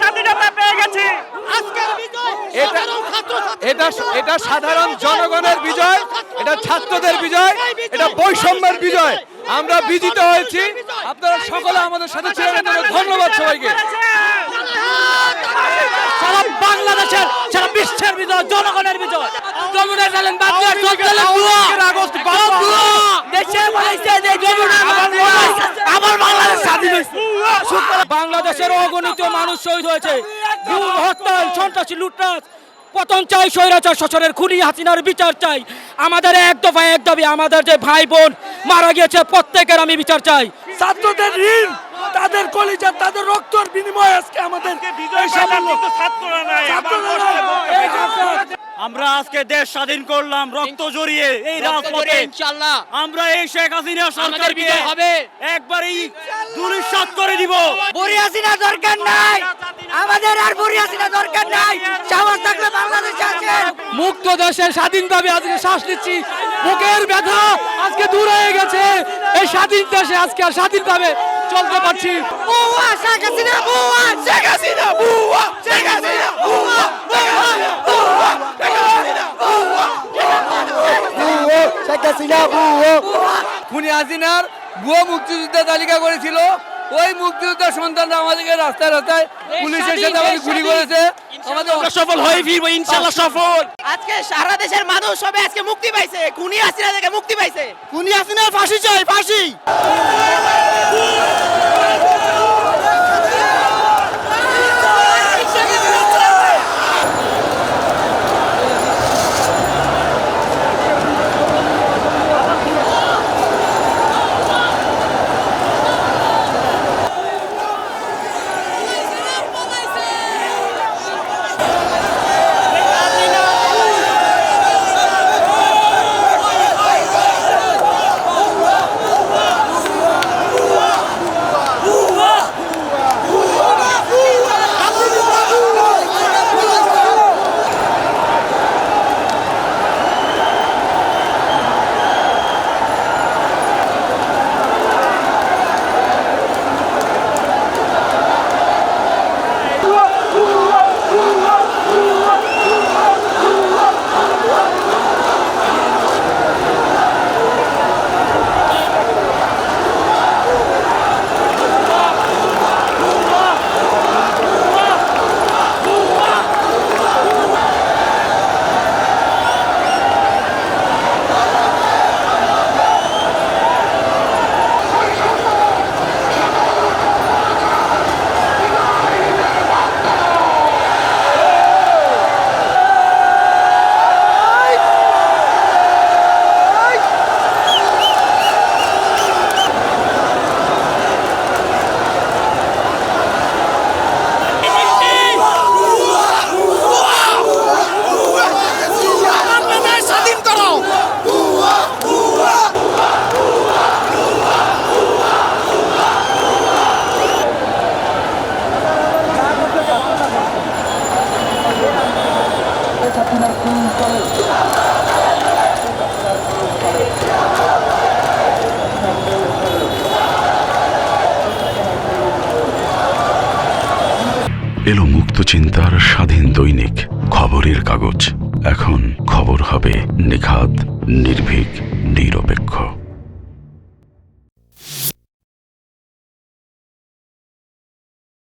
স্বাধীনতা পেয়ে গেছি। এটা এটা এটা সাধারণ জনগণের বিজয় এটা ছাত্রদের বিজয় এটা বৈষম্যের বিজয়। আমরা বিজিত হয়েছি। আপনারা সকলে আমাদের সাথে ছিলেন এর ধন্যবাদ সবাইকে। সারা বাংলাদেশের সারা বিশ্বের বিজয় জনগণের বিজয়। বাংলা দেশে বলেছে যে যমুনা আমার বাংলাদেশ স্বাধীন হয়েছে বাংলাদেশের অগণিত মানুষ শহীদ হয়েছে। গুম হত্যা সন্ত্রাসী লুটরাজ পতন চাই স্বৈরাচার শোষণের খুনি হাসিনার বিচার চাই। আমাদের এক দফায় এক দাবি আমাদের যে ভাই বোন মারা গিয়েছে প্রত্যেকের আমি বিচার চাই। ছাত্রদের ঋণ তাদের কলিজা তাদের রক্তর বিনিময়ে আজকে আমাদের। সরকার। আমরা আজকে দেশ স্বাধীন করলাম রক্ত জড়িয়ে এই রাজপথে। ইনশাআল্লাহ আমরা এই শেখ হাসিনা সরকারকে বিজয় হবে। একবারই দুলিশাত করে দিব। বুড়ি হাসিনা দরকার নাই। আমাদের আর বুড়ি হাসিনা দরকার নাই। সাহস থাকলে বাংলাদেশে আছেন মুক্ত স্বাধীনভাবে আজকে শ্বাস নিচ্ছি। বুকের ব্যথা আজকে দূর হয়ে গেছে। এই স্বাধীন দেশে আজকে আর স্বাধীনভাবে চলতে পারছি। বুয়া শেখ হাসিনা বুয়া শেখ হাসিনা বুয়া শেখ হাসিনা বুয়া বুয়া বুয়া শেখ হাসিনা খুনি হাসিনার ভুয়ো মুক্তিযুদ্ধের তালিকা করেছিল। ওই মুক্তিযুদ্ধের সন্তানরা আমাদেরকে রাস্তায় রাস্তায় পুলিশের সাথে আমাদের গুলি করেছে। আমাদের আমরা সফল হয়ে ফিরবো ইনশাল্লাহ সফল। আজকে সারা দেশের মানুষ সবে আজকে মুক্তি পাইছে। কুনি হাসিনা থেকে মুক্তি পাইছে। খুনি আসিনা ফাঁসি চাই ফাঁসি। এলো মুক্ত চিন্তার স্বাধীন দৈনিক খবরের কাগজ। এখন খবর হবে নিখাত নির্ভীক।